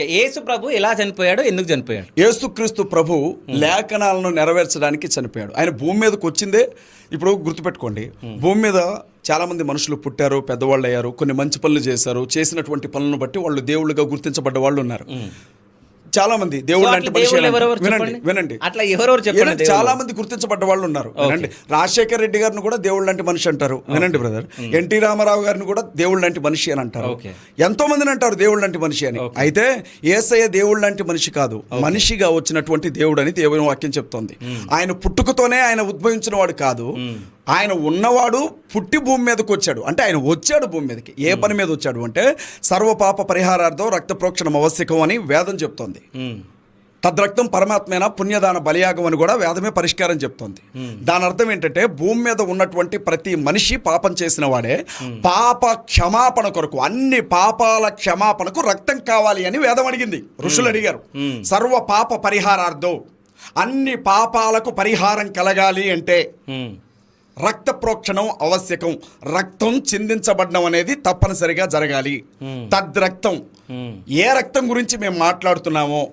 యేసు ప్రభు ఎలా చనిపోయాడు ఎందుకు చనిపోయాడు? యేసుక్రీస్తు ప్రభు లేఖనాలను నెరవేర్చడానికి చనిపోయాడు. ఆయన భూమి మీదకి వచ్చిందే ఇప్పుడు గుర్తుపెట్టుకోండి. భూమి మీద చాలా మంది మనుషులు పుట్టారు పెద్దవాళ్ళు అయ్యారు కొన్ని మంచి పనులు చేశారు చేసినటువంటి పనులను బట్టి వాళ్ళు దేవుళ్ళుగా గుర్తించబడ్డ వాళ్ళు ఉన్నారు. చాలా మంది దేవుళ్ళు సో అంటే వినండి? వినండి. అట్లా ఎవరెవరు చెప్పండి చాలా మంది గుర్తించబడ్డ వాళ్ళు ఉన్నారు. వినండి. రాజశేఖర్ రెడ్డి గారిని కూడా దేవుళ్ళు లాంటి మనిషి అంటారు. వినండి బ్రదర్ ఎన్టీ రామారావు గారిని కూడా దేవుళ్ళు లాంటి మనిషి అని అంటారు. ఎంతో మందిని అంటారు దేవుళ్ళు లాంటి మనిషి అని. అయితే ఏసయ్య దేవుళ్ళు లాంటి మనిషి కాదు. మనిషిగా వచ్చినటువంటి దేవుడు అని దేవుని వాక్యం చెప్తోంది. ఆయన పుట్టుకతోనే ఆయన ఉద్భవించిన వాడు కాదు. ఆయన ఉన్నవాడు పుట్టి భూమి మీదకి వచ్చాడు. అంటే ఆయన వచ్చాడు భూమి మీదకి. ఏ పని మీద వచ్చాడు అంటే సర్వపాప పరిహారార్థం రక్త ప్రోక్షణం ఆవశ్యకం అని వేదం చెప్తోంది. తద్రక్తం పరమాత్మైన పుణ్యదాన బలియాగం అని కూడా వేదమే పరిష్కారం చెప్తోంది. దాని అర్థం ఏంటంటే భూమి మీద ఉన్నటువంటి ప్రతి మనిషి పాపం చేసిన వాడే పాప క్షమాపణ కొరకు అన్ని పాపాల క్షమాపణకు రక్తం కావాలి అని వేదం అడిగింది. ఋషులు అడిగారు. సర్వ పాప పరిహారార్థం అన్ని పాపాలకు పరిహారం కలగాలి అంటే రక్త ప్రోక్షణం ఆవశ్యకం. రక్తం చిందించబడడం అనేది తప్పనిసరిగా జరగాలి. తద్రక్తం. ఏ రక్తం గురించి మేము మాట్లాడుతున్నామో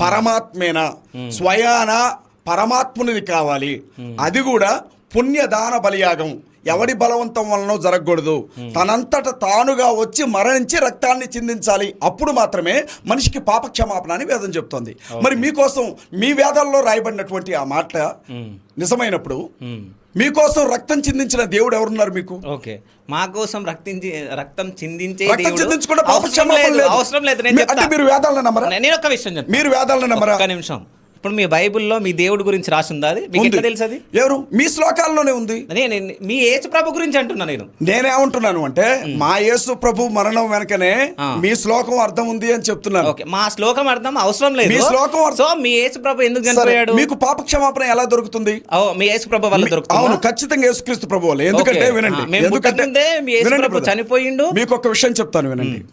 పరమాత్మేన? స్వయాన పరమాత్మునిది కావాలి. అది కూడా పుణ్యదాన బలియాగం. ఎవడి బలవంతం వలన జరగకూడదు. తనంతట తానుగా వచ్చి మరణించి రక్తాన్ని చిందించాలి. అప్పుడు మాత్రమే మనిషికి పాప క్షమాపణ అని వేదం చెప్తోంది. మరి మీకోసం మీ వేదాల్లో రాయబడినటువంటి ఆ మాట ఉమ్, నిజమైనప్పుడు ఉమ్. మీకోసం రక్తం చిందించిన దేవుడు ఎవరున్నారు మీకు? ఓకే మా కోసం రక్తించి రక్తం చిందించే రక్తం దేవుడు చిందించుకుంటే పాప అవసరం లేదు. అవసరం లేదు నేను అంటే. మీరు వేదాలను నమ్మరా? నేను ఒక విషయం మీరు వేదాలను నమ్మరా? ఒక్క నిమిషం. ఇప్పుడు మీ బైబిల్లో మీ దేవుడి గురించి రాసిందా అది? మీకు. ఎట్లా తెలుసు అది? ఎవరు? మీ శ్లోకాల్లోనే ఉంది. నేను మీ యేసు ప్రభు గురించి అంటున్నా నేను. నేనేమంటున్నాను అంటే మా యేసు ప్రభు మరణం వెనకనే. మీ శ్లోకం అర్థం ఉంది అని చెప్తున్నాను. ఓకే మా శ్లోకం అర్థం అవసరం లేదు. మీ శ్లోకం అర్థం- సో మీ యేసు ప్రభు ఎందుకు చనిపోయాడు? మీకు పాప క్షమాపణ ఎలా దొరుకుతుంది? మీ యేసు ప్రభు వల్ల మీ- అవును దొరుకుతుందా ఖచ్చితంగా యేసుక్రీస్తు ప్రభు వల్ల. ఎందుకంటే. వినండి పుట్టకముందే మీ యేసు ప్రభు. చనిపోయిండు. మీకు ఒక విషయం చెప్తాను వినండి.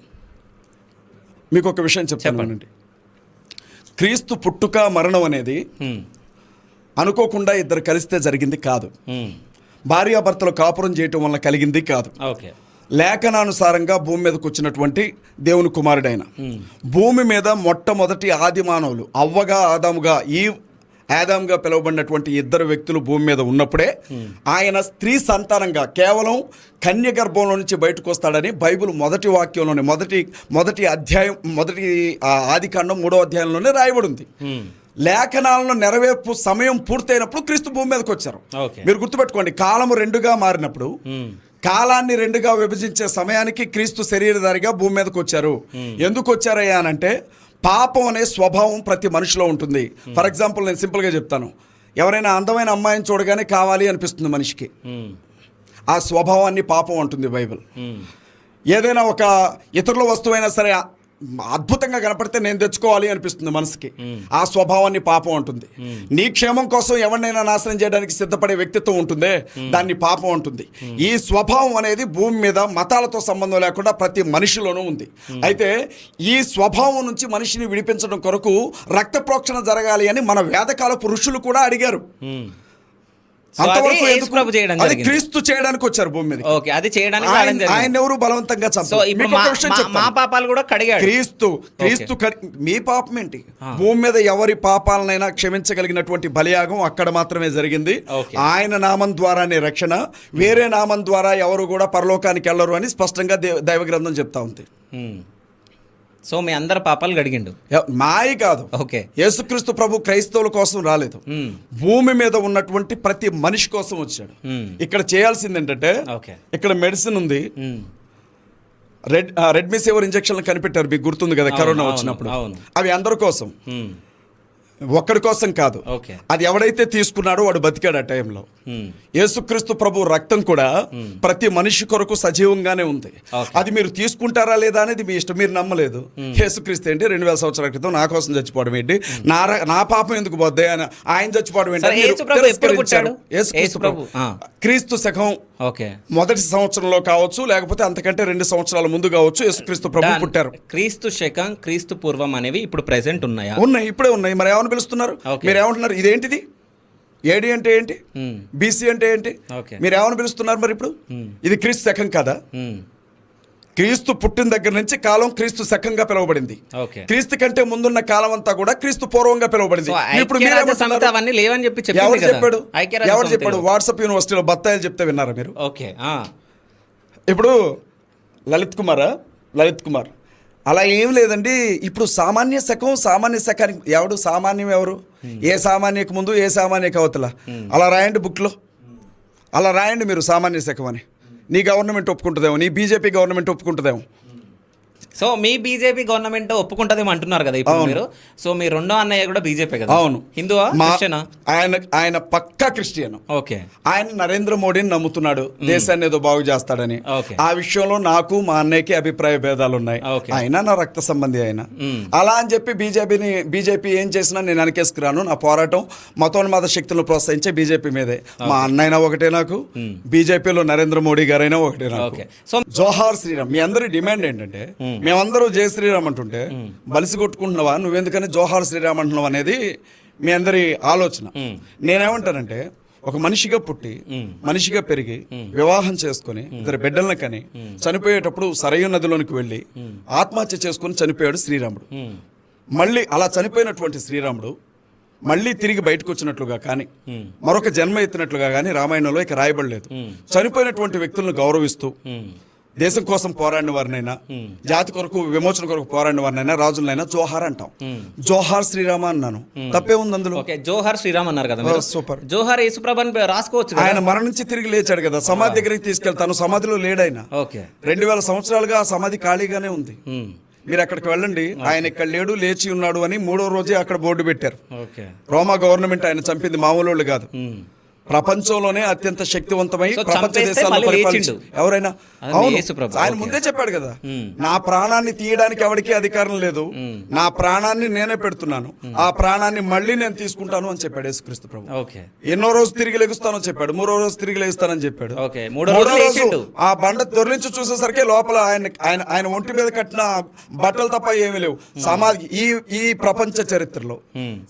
మీకు ఒక విషయం చెప్తాను. వినండి. క్రీస్తు పుట్టుక మరణం అనేది అనుకోకుండా ఇద్దరు కలిస్తే జరిగింది కాదు. భార్యాభర్తలు కాపురం చేయటం వల్ల కలిగింది కాదు. లేఖనానుసారంగా భూమి మీదకి వచ్చినటువంటి దేవుని కుమారుడైన. భూమి మీద మొట్టమొదటి ఆది మానవులు అవ్వగా ఆదాముగా ఈ ఆదాముగా పిలువబడినటువంటి ఇద్దరు వ్యక్తులు భూమి మీద ఉన్నప్పుడే ఆయన స్త్రీ సంతానంగా కేవలం కన్య గర్భంలో నుంచి బయటకు వస్తాడని బైబిల్ మొదటి వాక్యంలోనే మొదటి మొదటి అధ్యాయం మొదటి ఆ, ఆదికాండం మూడో అధ్యాయంలోనే రాయబడి ఉంది ఉమ్, లేఖనాలను నెరవేర్పు సమయం పూర్తయినప్పుడు క్రీస్తు భూమి మీదకి వచ్చారు. మీరు గుర్తుపెట్టుకోండి కాలము రెండుగా మారినప్పుడు కాలాన్ని రెండుగా విభజించే సమయానికి క్రీస్తు శరీరధారిగా భూమి మీదకి వచ్చారు. ఎందుకు వచ్చారయ్యా అంటే పాపం అనే స్వభావం ప్రతి మనిషిలో ఉంటుంది. ఫర్ ఎగ్జాంపుల్ నేను సింపుల్గా చెప్తాను. ఎవరైనా అందమైన అమ్మాయిని చూడగానే కావాలి అనిపిస్తుంది మనిషికి. ఉమ్, ఆ స్వభావాన్ని పాపం అంటుంది బైబిల్. ఉమ్, ఏదైనా ఒక ఇతరుల వస్తువైనా సరే అద్భుతంగా కనపడితే నేను తెచ్చుకోవాలి అనిపిస్తుంది మనసుకి. ఆ స్వభావాన్ని పాపం ఉంటుంది నీ క్షేమం కోసం ఎవరినైనా నాశనం చేయడానికి సిద్ధపడే వ్యక్తిత్వం ఉంటుందే దాన్ని పాపం ఉంటుంది ఈ స్వభావం అనేది భూమి మీద మతాలతో సంబంధం లేకుండా ప్రతి మనిషిలోనూ ఉంది. అయితే ఈ స్వభావం నుంచి మనిషిని విడిపించడం కొరకు రక్త ప్రోక్షణ జరగాలి అని మన వేదకాల పురుషులు కూడా అడిగారు. అంతవరకు యేసు ఎందుకు? ప్రభు చేయడం అది జరిగింది. క్రీస్తు చేయడానికి వచ్చారు భూమి మీద ఓకే అది చేయడానికి ఆయన ఎవరు బలవంతంగా మా- పాపాలు కూడా కడిగాడు. క్రీస్తు క్రీస్తు మీ పాపం ఏంటి? భూమి మీద ఎవరి పాపాలనైనా క్షమించగలిగినటువంటి బలియాగం అక్కడ మాత్రమే జరిగింది. ఆయన నామం ద్వారానే రక్షణ. వేరే నామం ద్వారా ఎవరు కూడా పరలోకానికి వెళ్ళరు అని స్పష్టంగా దేవ- గ్రంథం చెప్తా ఉంది. ఉమ్. సో మీ అందరి పాపాలు గడిగిండు. మాయ కాదు. ఓకే. యేసుక్రీస్తు ప్రభు క్రైస్తవుల కోసం రాలేదు. ఉమ్, భూమి మీద ఉన్నటువంటి ప్రతి మనిషి కోసం వచ్చాడు. ఉమ్, ఇక్కడ చేయాల్సింది ఏంటంటే ఇక్కడ మెడిసిన్ ఉంది. ఉమ్, రెడ్ రెడ్మీ సేవర్ ఇంజక్షన్లు కనిపెట్టారు మీకు గుర్తుంది కదా కరోనా వచ్చినప్పుడు. అవి అందరి కోసం. ఒక్కడి కోసం కాదు. అది ఎవడైతే తీసుకున్నాడో వాడు బతికాడు ఆ టైంలో. యేసుక్రీస్తు ప్రభు రక్తం కూడా ప్రతి మనిషి కొరకు సజీవంగానే ఉంది. అది మీరు తీసుకుంటారా లేదా అనేది మీ ఇష్టం మీరు నమ్మలేదు. యేసుక్రీస్తు ఏంటి? రెండు వేల సంవత్సరాల క్రితం నా కోసం చచ్చిపోవడం ఏంటి? నా నా పాపం ఎందుకు పోద్ది? అని ఆయన చచ్చిపోవడం ఏంటి. క్రీస్తు శకం మొదటి సంవత్సరంలో కావచ్చు లేకపోతే అంతకంటే రెండు సంవత్సరాల ముందు కావచ్చు యేసుక్రీస్తు ప్రభు. పుట్టారు. క్రీస్తు శకం క్రీస్తు పూర్వం అనేవి ఇప్పుడు ప్రెసెంట్ ఉన్నాయా? ఉన్నాయి ఇప్పుడే ఉన్నాయి. మరి ఏమని పిలుస్తున్నారు. మీరు ఏమంటున్నారు ఇదేంటిది? ఏడి అంటే ఏంటి? బీసీ అంటే ఏంటి. మీరు ఏమని పిలుస్తున్నారు మరి ఇప్పుడు. ఇది క్రీస్తు శకం కదా? క్రీస్తు పుట్టిన దగ్గర నుంచి కాలం క్రీస్తు శకంగా పిలువబడింది. క్రీస్తు కంటే ముందున్న కాలం అంతా కూడా క్రీస్తు పూర్వంగా పిలువబడింది. ఇప్పుడు లేవని చెప్పి ఎవరు. చెప్పాడు? ఎవరు. చెప్పాడు? వాట్సాప్ యూనివర్సిటీలో బత్తాయిలు చెప్తే విన్నారా మీరు. ఇప్పుడు లలిత్ కుమారా? లలిత్ కుమార్. అలా ఏం లేదండి. ఇప్పుడు సామాన్య శకం సామాన్య శకానికి ఎవడు సామాన్యం ఎవరు? ఏ సామాన్యకు ముందు ఏ సామాన్యకు అవతల? అలా రాయండి బుక్లో. అలా రాయండి మీరు సామాన్య శకం అని. నీ గవర్నమెంట్ ఒప్పుకుంటుందేమో నీ బీజేపీ గవర్నమెంట్ ఒప్పుకుంటుందేమో. సో మీ బీజేపీ గవర్నమెంట్ ఒప్పుకుంటదేమో అంటున్నారు కదా ఇప్పుడు. మీరు. సో మీ రెండో అన్నయ్య కూడా బీజేపీ కదా. అవును. హిందువా? ఆయన ఆయన పక్కా క్రిస్టియన్. ఓకే. ఆయన నరేంద్ర మోడీని నమ్ముతున్నాడు. దేశాన్ని ఏదో బాగు చేస్తాడని. ఆ విషయంలో నాకు మా అన్నయ్యకి అభిప్రాయ భేదాలు ఉన్నాయి. ఆయన నా రక్త సంబంధి ఆయన. అలా అని చెప్పి బీజేపీని బీజేపీ ఏం చేసినా నేను వెనకేసుకురాను. నా పోరాటం మతోన్మాద శక్తులను ప్రోత్సహించే బీజేపీ మీదే. మా అన్నైనా ఒకటే నాకు. బీజేపీలో నరేంద్ర మోడీ గారైనా ఒకటే నాకు. సో జోహార్ శ్రీరామ్ మీ అందరి డిమాండ్ ఏంటంటే మేమందరూ జయ శ్రీరామ్ అంటుంటే బలిసి కొట్టుకుంటున్నావా? నువ్వెందుకని జోహార్ శ్రీరామ్ అంటున్నావు అనేది మీ అందరి ఆలోచన. నేనేమంటానంటే ఒక మనిషిగా పుట్టి మనిషిగా పెరిగి వివాహం చేసుకొని ఇద్దరు బిడ్డలను కని చనిపోయేటప్పుడు సరయు నదిలోనికి వెళ్ళి ఆత్మహత్య చేసుకొని చనిపోయాడు శ్రీరాముడు. మళ్ళీ అలా చనిపోయినటువంటి శ్రీరాముడు మళ్ళీ తిరిగి బయటకు వచ్చినట్లుగా కానీ మరొక జన్మ ఎత్తినట్లుగా కానీ రామాయణంలో ఇక రాయబడలేదు. చనిపోయినటువంటి వ్యక్తులను గౌరవిస్తూ దేశం కోసం పోరాడిన వారినైనా జాతి కొరకు విమోచన కొరకు పోరాడిన వారినైనా రాజులనైనా జోహార్ అంటాం. జోహార్ శ్రీరామ అన్నాను. తప్పే ఉంది అందులో? జోహార్ శ్రీరామ్ అన్నారు కదా సూపర్. జోహార్ యేసుప్రభని రాసుకోవచ్చు ఆయన మరణించి తిరిగి లేచాడు కదా సమాధి దగ్గరికి తీసుకెళ్తాను సమాధిలో లేడాయన ఓకే. రెండు వేల సంవత్సరాలుగా ఆ సమాధి ఖాళీగానే ఉంది. మీరు అక్కడికి వెళ్ళండి ఆయన ఇక్కడ లేడు లేచి ఉన్నాడు అని మూడో రోజే అక్కడ బోర్డు పెట్టారు. రోమా గవర్నమెంట్ ఆయన చంపింది మామూలు వాళ్ళు కాదు. ప్రపంచంలోనే అత్యంత శక్తివంతమై ప్రపంచ మళ్ళీ పరిపాలించి. ఎవరైనా? అవును. ఆయన. ముందే చెప్పాడు కదా. నా ప్రాణాన్ని తీయడానికి ఎవరికి అధికారం లేదు. నా ప్రాణాన్ని నేనే పెడుతున్నాను. ఆ ప్రాణాన్ని మళ్ళీ నేను తీసుకుంటాను అని చెప్పాడు యేసుక్రీస్తు ప్రభు. ఓకే. ఎన్నో రోజు తిరిగి లెగుస్తానని చెప్పాడు. మూడో రోజు తిరిగి లెగుస్తానని చెప్పాడు. మూడో రోజు. ఆ బండ దొర్లించి చూసేసరికి లోపల ఆయన ఆయన ఆయన ఒంటి మీద కట్టిన బట్టలు తప్ప ఏమీ లేవు. సమాధి ఈ ఈ ప్రపంచ చరిత్రలో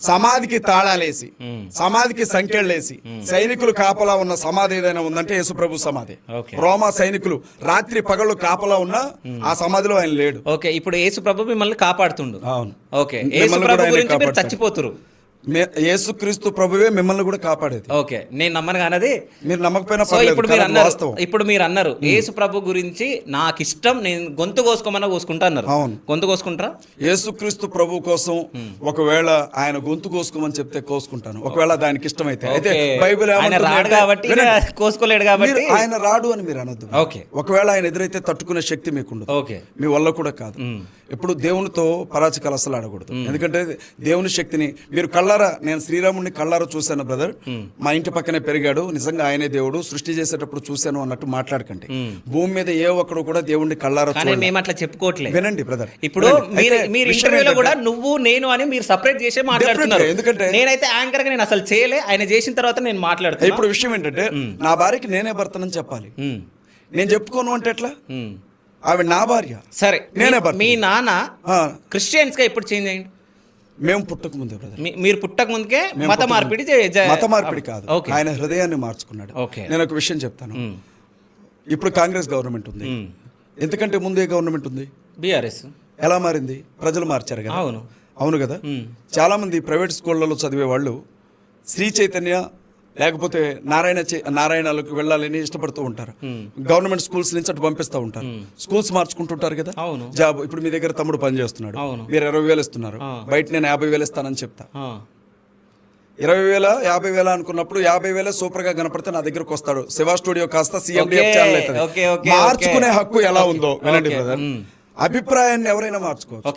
సమాధికి తాళాలేసి సమాధికి సంఖ్యలేసి సైనికులు కాపలా ఉన్న సమాధి ఏదైనా ఉందంటే యేసుప్రభు సమాధి. రోమా సైనికులు రాత్రి పగళ్ళు కాపలా ఉన్నా ఆ సమాధిలో ఆయన లేడు. ఓకే ఇప్పుడు యేసు ప్రభు మిమ్మల్ని కాపాడుతుండు. అవును. ఓకే గురించి మీరు. చచ్చిపోతురు. యేసుక్రీస్తు ప్రభువే మిమ్మల్ని కూడా కాపాడేది. ఓకే నేను నమ్మను కానది. మీరు నమ్మకపోయినా సో ఇప్పుడు మీరు అన్నారు ఇప్పుడు మీరు అన్నారు యేసు ప్రభు గురించి నాకు ఇష్టం నేను గొంతు కోసుకోమన్నా కోసుకుంటా అన్నారు. అవును. గొంతు కోసుకుంటారా? యేసుక్రీస్తు ప్రభు కోసం ఒకవేళ ఆయన గొంతు కోసుకోమని చెప్తే కోసుకుంటాను. ఒకవేళ దానికి ఇష్టమైతే. అయితే. బైబిల్ ఆయన రాడు కాబట్టి. కోసుకోలేడు కాబట్టి ఆయన రాడు అని మీరు అనొద్దు. ఓకే. ఒకవేళ ఆయన ఎదురైతే తట్టుకునే శక్తి మీకుండదు. ఓకే. మీ వల్ల కూడా కాదు. ఎప్పుడు దేవునితో పరాచకాలు అసలు ఆడకూడదు. ఎందుకంటే దేవుని శక్తిని మీరు కళ్ళారా నేను శ్రీరాముడిని కళ్ళారా చూశాను బ్రదర్ మా ఇంటి పక్కనే పెరిగాడు. నిజంగా ఆయనే దేవుడు. సృష్టి చేసేటప్పుడు చూశాను అన్నట్టు మాట్లాడకండి. భూమి మీద ఏ ఒక్కడు కూడా దేవుడిని కళ్ళారా. మేము అట్లా చెప్పుకోవట్లేదు వినండి బ్రదర్ ఇప్పుడు మీరు ఇంటర్వ్యూలో కూడా నువ్వు నేను అని మీరు సపరేట్ చేసే మాట్లాడుతున్నారు. ఎందుకంటే- నేనైతే యాంకర్గా నేను అసలు చేయలే. ఆయన చేసిన తర్వాత నేను మాట్లాడుతున్నా. ఇప్పుడు విషయం ఏంటంటే నా భార్యకి నేనే భర్తనని చెప్పాలి. నేను చెప్పుకోను అంటే ఎట్లా. ఆవిడ నా భార్య. సరే నేనే మీ- నాన్న క్రిస్టియన్స్గా ఎప్పుడు చేంజ్ అయ్యింది మేము పుట్టక ముందే బ్రదర్ మీరు పుట్టక ముందుకే మత మార్పిడి మత మార్పిడి కాదు. ఆయన హృదయాన్ని మార్చుకున్నాడు. నేను ఒక విషయం చెప్తాను. ఇప్పుడు కాంగ్రెస్ గవర్నమెంట్ ఉంది. ఎందుకంటే ముందే గవర్నమెంట్ ఉంది? బీఆర్ఎస్. ఎలా మారింది? ప్రజలు మార్చారు కదా. అవును. అవును కదా? చాలా మంది ప్రైవేట్ స్కూళ్ళలో చదివే వాళ్ళు శ్రీ చైతన్య లేకపోతే నారాయణ నారాయణలకు వెళ్ళాలని ఇష్టపడుతూ ఉంటారు. గవర్నమెంట్ స్కూల్స్ నుంచి అటు పంపిస్తూ ఉంటారు. స్కూల్స్ మార్చుకుంటుంటారు కదా. జాబ్ ఇప్పుడు మీ దగ్గర తమ్ముడు పని చేస్తున్నాడు. మీరు ఇరవై వేలు ఇస్తున్నారు. బయట నేను యాభై వేలు ఇస్తానని చెప్తా. ఇరవై వేల యాభై వేల అనుకున్నప్పుడు యాభై వేల సూపర్గా కనపడితే నా దగ్గరకు వస్తాడు. శివ స్టూడియో కాస్త సిఎండిఎఫ్ ఛానల్ అవుతుంది మార్చుకునే. హక్కు ఎలా ఉందో. వినండి బ్రదర్. మ్. అభిప్రాయాన్ని ఎవరైనా మార్చుకోవచ్చు.